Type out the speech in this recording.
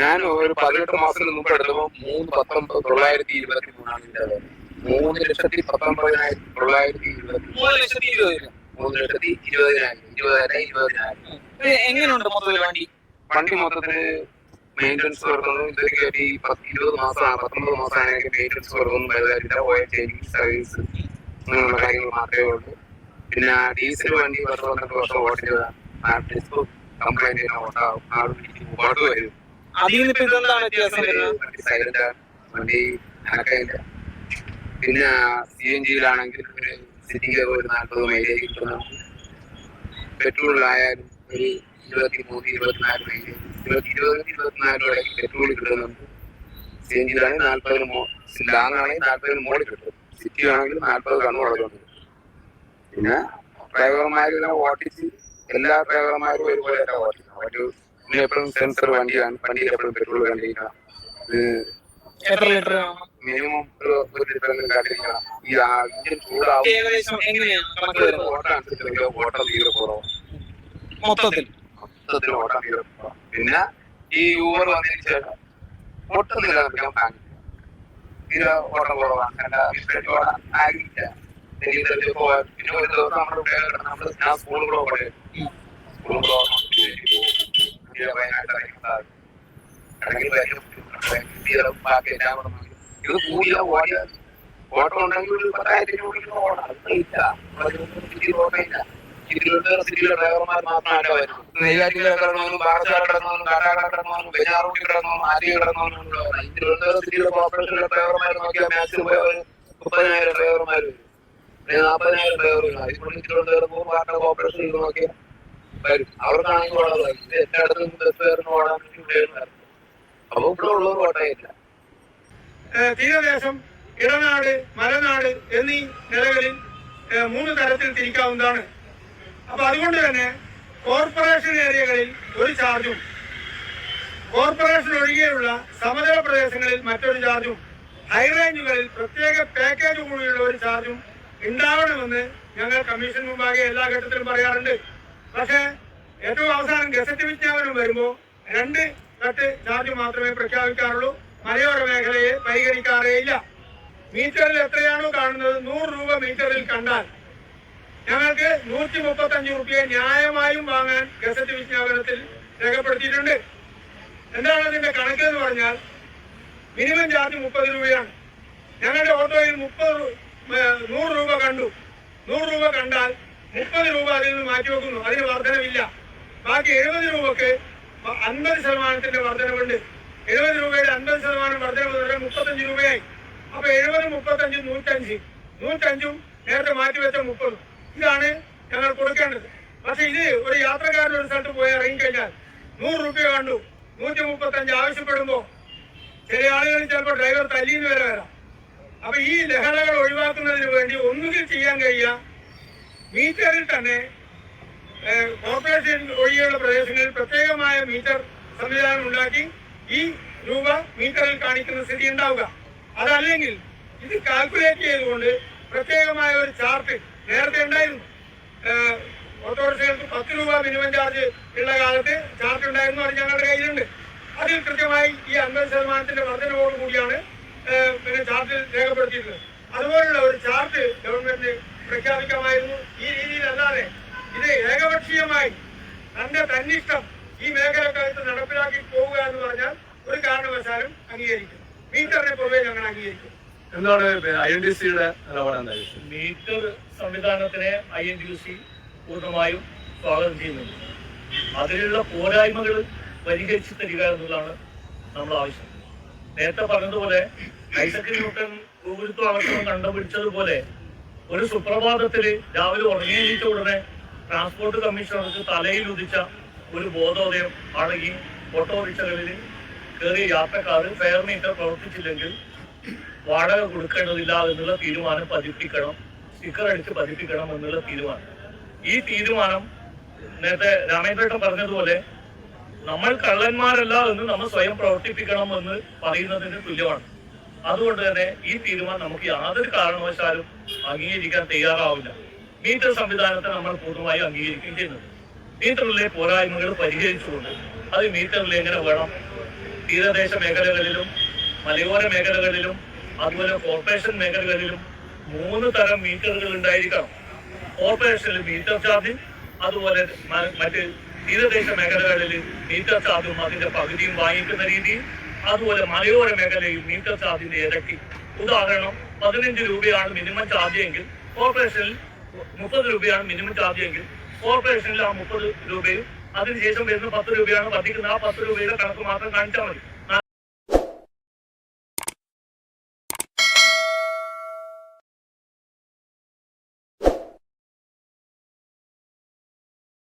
ഞാൻ ഒരു പതിനെട്ട് മാസത്തിന് മുമ്പ് എടുത്തപ്പോൾ മൂന്ന് പത്തൊമ്പത് തൊള്ളായിരത്തി ഇരുപത്തി മൂന്നാണ്. മൂന്ന് ലക്ഷത്തി പത്തൊമ്പതിനായിരത്തി തൊള്ളായിരത്തി ഇരുപത്തി മൂന്ന് ലക്ഷത്തി ഇരുപതിനായിരം. മൂന്ന് ലക്ഷത്തി ഇരുപതിനായിരം. ഇരുപതിനായിരം ഇരുപതിനായിരം. എങ്ങനെയുണ്ട് മൊത്തത്തിൽ വണ്ടി? വണ്ടി മൊത്തത്തിൽ മെയിന്റനൻസ് ഇതൊക്കെ പത്ത് ഇരുപത് മാസമാണ് പത്തൊമ്പത് മാസമാണെങ്കിൽ മെയിന്റനൻസ് കൊടുക്കുന്നു വലുതായിട്ടില്ല. ഓയിൽ ചേഞ്ചിങ് സർവീസ് അങ്ങനെയുള്ള കാര്യങ്ങൾ മാത്രമേ ഉള്ളൂ. പിന്നെ ഡീസൽ വണ്ടി വർഷം പന്ത്രണ്ട് വർഷം ഓടിച്ചതാണ് ഡിസ്ക് കംപ്ലൈന്റ് ഓട്ടാവും ആൾ ഒരുപാട് വരും അതിൽ നിന്ന് ഇപ്പൊ ഇതെന്താണ് വ്യത്യാസം വരുന്നത്? വണ്ടി വണ്ടി അനക്കയില്ല പിന്നെ സി എൻ ജിയിലാണെങ്കിൽ ഒരു സിറ്റിക്ക് ഒരു നാൽപ്പത് മൈലേജ് കിട്ടുന്നു. പെട്രോളിലായാലും ഒരു ഇരുപത്തി മൂന്ന് ഇരുപത്തിനാല് മൈലേജ് ഇരുപത്തി ഇരുപത് പെട്രോൾ കിട്ടുന്നുണ്ട്. സി എൻ ജിയിലാണെങ്കിൽ നാൽപ്പതിന് മോ ലാങ് ആണെങ്കിൽ നാൽപ്പതിന് മോളിൽ കിട്ടും. സിറ്റി ആണെങ്കിൽ നാൽപ്പത് കണ്ണു വളരുന്നുണ്ട് പിന്നെ ഡ്രൈവർമാരെല്ലാം ഓട്ടിച്ച് എല്ലാ ഡ്രൈവർമാരും ഒരുപോലെ ഓട്ടിക്കണം ഒരു പിന്നെ എപ്പോഴും സെൻസർ വണ്ടിയാണ് വണ്ടിയിൽ എപ്പോഴും പെട്രോൾ കണ്ടിരിക്കണം ഇത് എത്ര ലിറ്റർ മിനിമം ഒരു ഒരു ലിറ്ററെങ്കിലും കണ്ടിരിക്കണം ഈ ഇഞ്ചിൻ ചൂടാവും ഓട്ടം തീരെ കുറവാണ് മൊത്തത്തിൽ? മൊത്തത്തിൽ ഓട്ടം തീരെ കുറവാണ് പിന്നെ ഈ യൂബർ വന്നതിന് ശേഷം ഒട്ടും നിലനിർത്താൻ പ്ലാൻ തീരെ ഓട്ടം കുറവാണ്. വിസ്കറ്റ് ഓടാൻ പോകാൻ പിന്നെ ഒരു ദിവസം നമ്മുടെ നമ്മൾ ഞാൻ സ്കൂളുകളോ പോയി സ്കൂളുകളോ വയനാട്ടിൽ ഇറങ്ങി അല്ലെങ്കിൽ വലിയ ബുദ്ധിമുട്ടുണ്ട് ബാക്കി ഇത് കൂടിയ ഓടിയ. ഓട്ടം ഉണ്ടെങ്കിൽ ഒരു പത്തായിരത്തി രൂപ ഓടാം. സിറ്റിയിൽ ഓട്ടമില്ല സിറ്റിയിലോട്ട് സിറ്റിയിലെ ഡ്രൈവർമാർ മാത്രമല്ല വരുന്നത്. നെയ്യാറ്റിൽ കിടന്നവനും പാറച്ചാല കിടന്നവനും കാട്ടാക്കട കിടന്നവനും വെഞ്ഞാറൂട്ടി കിടന്നവനും ആര്യ കിടന്നവനും തിരുവനന്തപുരം സിറ്റിയിലെ കോർപ്പറേഷനിലെ ഡ്രൈവർമാർ നോക്കിയാൽ മാക്സിമം പോയ ഒരു മുപ്പതിനായിരം ഡ്രൈവർമാർ വരും. നാൽപ്പതിനായിരം ഡ്രൈവറുകൾ അതിനുള്ളിൽ തിരുവനന്തപുരം പാർട്ടി നോക്കിയാൽ തീരദേശം ഇടനാട് മലനാട് എന്നീ നിലകളിൽ മൂന്ന് തരത്തിൽ തിരിക്കാവുന്നതാണ്. അപ്പൊ അതുകൊണ്ട് തന്നെ കോർപ്പറേഷൻ ഏരിയകളിൽ ഒരു ചാർജും കോർപ്പറേഷൻ ഒഴികെയുള്ള സമതല പ്രദേശങ്ങളിൽ മറ്റൊരു ചാർജും ഹൈറേഞ്ചുകളിൽ പ്രത്യേക പാക്കേജ് കൂടിയുള്ള ഒരു ചാർജും ഉണ്ടാവണമെന്ന് ഞങ്ങൾ കമ്മീഷൻ മുമ്പാകെ എല്ലാ ഘട്ടത്തിലും പറയാറുണ്ട്. പക്ഷേ ഏറ്റവും അവസാനം ഗസറ്റ് വിജ്ഞാപനം വരുമ്പോൾ രണ്ട് തട്ട് ചാർജ് മാത്രമേ പ്രഖ്യാപിക്കാറുള്ളൂ. മലയോര മേഖലയെ പരിഗണിക്കാറേയില്ല മീറ്ററിൽ എത്രയാണോ കാണുന്നത് നൂറ് രൂപ മീറ്ററിൽ കണ്ടാൽ ഞങ്ങൾക്ക് നൂറ്റി മുപ്പത്തി അഞ്ച് റുപ്യ ന്യായമായും വാങ്ങാൻ ഗസറ്റ് വിജ്ഞാപനത്തിൽ രേഖപ്പെടുത്തിയിട്ടുണ്ട്. എന്താണ് അതിന്റെ കണക്ക് എന്ന് പറഞ്ഞാൽ മിനിമം ചാർജ് മുപ്പത് രൂപയാണ്. ഞങ്ങളുടെ ഓട്ടോയിൽ മുപ്പത് നൂറ് രൂപ കണ്ടു. നൂറ് രൂപ കണ്ടാൽ മുപ്പത് രൂപ അതിൽ നിന്ന് മാറ്റിവെക്കുന്നു അതിന് വർധനമില്ല ബാക്കി എഴുപത് രൂപക്ക് അൻപത് ശതമാനത്തിന്റെ വർധനവുണ്ട്. എഴുപത് രൂപയുടെ അൻപത് ശതമാനം തുടങ്ങി മുപ്പത്തഞ്ച് രൂപയായി. അപ്പൊ എഴുപത് മുപ്പത്തഞ്ചും നൂറ്റഞ്ച്. നൂറ്റഞ്ചും നേരത്തെ മാറ്റി വെച്ച മുപ്പതും. ഇതാണ് ഞങ്ങൾ കൊടുക്കേണ്ടത്. പക്ഷെ ഇത് ഒരു യാത്രക്കാരൻ ഒരു സ്ഥലത്ത് പോയി ഇറങ്ങിക്കഴിഞ്ഞാൽ നൂറ് റുപ്യ കണ്ടു. നൂറ്റി മുപ്പത്തഞ്ച് ആവശ്യപ്പെടുമ്പോ ചില ആളുകൾ ചിലപ്പോൾ ഡ്രൈവർ തല്ലിന്ന് വരെ വരാം. അപ്പൊ ഈ ലഹളകൾ ഒഴിവാക്കുന്നതിന് വേണ്ടി ഒന്നുകിൽ ചെയ്യാൻ കഴിയുക മീറ്ററിൽ തന്നെ കോർപ്പറേഷൻ ഒഴികെയുള്ള പ്രദേശങ്ങളിൽ പ്രത്യേകമായ മീറ്റർ സംവിധാനം ഉണ്ടാക്കി ഈ രൂപ മീറ്ററിൽ കാണിക്കുന്ന സ്ഥിതി ഉണ്ടാവുക. അതല്ലെങ്കിൽ ഇത് കാൽക്കുലേറ്റ് ചെയ്തുകൊണ്ട് പ്രത്യേകമായ ഒരു ചാർട്ട് നേരത്തെ ഉണ്ടായിരുന്നു. ഓട്ടോറിക്ഷകൾക്ക് പത്ത് രൂപ മിനിമം ചാർജ് ഉള്ള കാലത്ത് ചാർട്ട് ഉണ്ടായിരുന്നു അത് ഞങ്ങളുടെ കയ്യിലുണ്ട്. അതിൽ കൃത്യമായി ഈ അൻപത് ശതമാനത്തിന്റെ വർധനവോട് കൂടിയാണ് ഏഹ്, പിന്നെ ചാർട്ട് രേഖപ്പെടുത്തിയിട്ടുള്ളത്. അതുപോലുള്ള ഒരു ചാർട്ട് ഗവൺമെന്റ് പ്രഖ്യാപിക്കാമായിരുന്നു ഈ രീതിയിലല്ലാതെ ഇത് ഏകപക്ഷീയമായി തന്റെ തന്നിഷ്ടം ഈ മേഖലക്കകത്ത് നടപ്പിലാക്കി പോവുക എന്ന് പറഞ്ഞാൽ ഒരു കാരണവശാലും അംഗീകരിക്കും. മീറ്ററിനെ പൊതുവെ ഞങ്ങൾ അംഗീകരിക്കും. എന്താണ് ഐ എൻ ഡി സിയുടെ മീറ്റർ സംവിധാനത്തിനെ ഐ എൻ ടി സി പൂർണമായും സ്വാഗതം ചെയ്യുന്നുണ്ട്. അതിലുള്ള പോരായ്മകൾ പരിഹരിച്ചു തരിക എന്നുള്ളതാണ് നമ്മൾ ആവശ്യം. നേരത്തെ പറഞ്ഞതുപോലെ ഐസക് ന്യൂട്ടൻ ഭൂഗുരുത്വ കണ്ടുപിടിച്ചതുപോലെ ഒരു സുപ്രഭാതത്തിൽ രാവിലെ ഉറങ്ങിയിട്ട് ഉടനെ ട്രാൻസ്പോർട്ട് കമ്മീഷണർക്ക് തലയിൽ ഉദിച്ച ഒരു ബോധോദയം ഈ ഓട്ടോറിക്ഷകളിൽ കയറിയ യാത്രക്കാർ ഫെയർ മീറ്റർ പ്രവർത്തിച്ചില്ലെങ്കിൽ വാടക കൊടുക്കേണ്ടതില്ല എന്നുള്ള തീരുമാനം പതിപ്പിക്കണം സ്റ്റിക്കർ അടിച്ച് പതിപ്പിക്കണം എന്നുള്ള തീരുമാനം. ഈ തീരുമാനം നേരത്തെ രാമേന്ദ്രേട്ടൻ പറഞ്ഞതുപോലെ നമ്മൾ കള്ളന്മാരല്ല എന്ന് നമ്മൾ സ്വയം പ്രവർത്തിപ്പിക്കണം എന്ന് പറയുന്നതിന് തുല്യമാണ്. അതുകൊണ്ട് തന്നെ ഈ തീരുമാനം നമുക്ക് യാതൊരു കാരണവശാലും അംഗീകരിക്കാൻ തയ്യാറാവില്ല. മീറ്റർ സംവിധാനത്തെ നമ്മൾ പൂർണമായി അംഗീകരിക്കുകയും ചെയ്യുന്നത് മീറ്ററിലെ പോരായ്മകൾ പരിഹരിച്ചുകൊണ്ട് അത് മീറ്ററിൽ എങ്ങനെ വേണം? തീരദേശ മേഖലകളിലും മലയോര മേഖലകളിലും അതുപോലെ കോർപ്പറേഷൻ മേഖലകളിലും മൂന്ന് തരം മീറ്ററുകൾ ഉണ്ടായിരിക്കണം. കോർപ്പറേഷനിൽ മീറ്റർ ചാർജ് അതുപോലെ മറ്റ് തീരദേശ മേഖലകളിൽ മീറ്റർ ചാർജും അതിന്റെ പകുതിയും വാങ്ങിക്കുന്ന രീതിയിൽ അതുപോലെ മലയോര മേഖലയിൽ മീറ്റർ ചാർജിന്റെ ഇരട്ടി. ഉദാഹരണം പതിനഞ്ച് രൂപയാണ് മിനിമം ചാർജ് എങ്കിൽ കോർപ്പറേഷനിൽ മുപ്പത് രൂപയാണ് മിനിമം ചാർജ് എങ്കിൽ കോർപ്പറേഷനിൽ ആ മുപ്പത് രൂപയും അതിനുശേഷം വരുന്ന പത്ത് രൂപയാണ് വർദ്ധിക്കുന്നത് ആ പത്ത് രൂപയുടെ കണക്ക് മാത്രം കാണിച്ചാൽ മതി.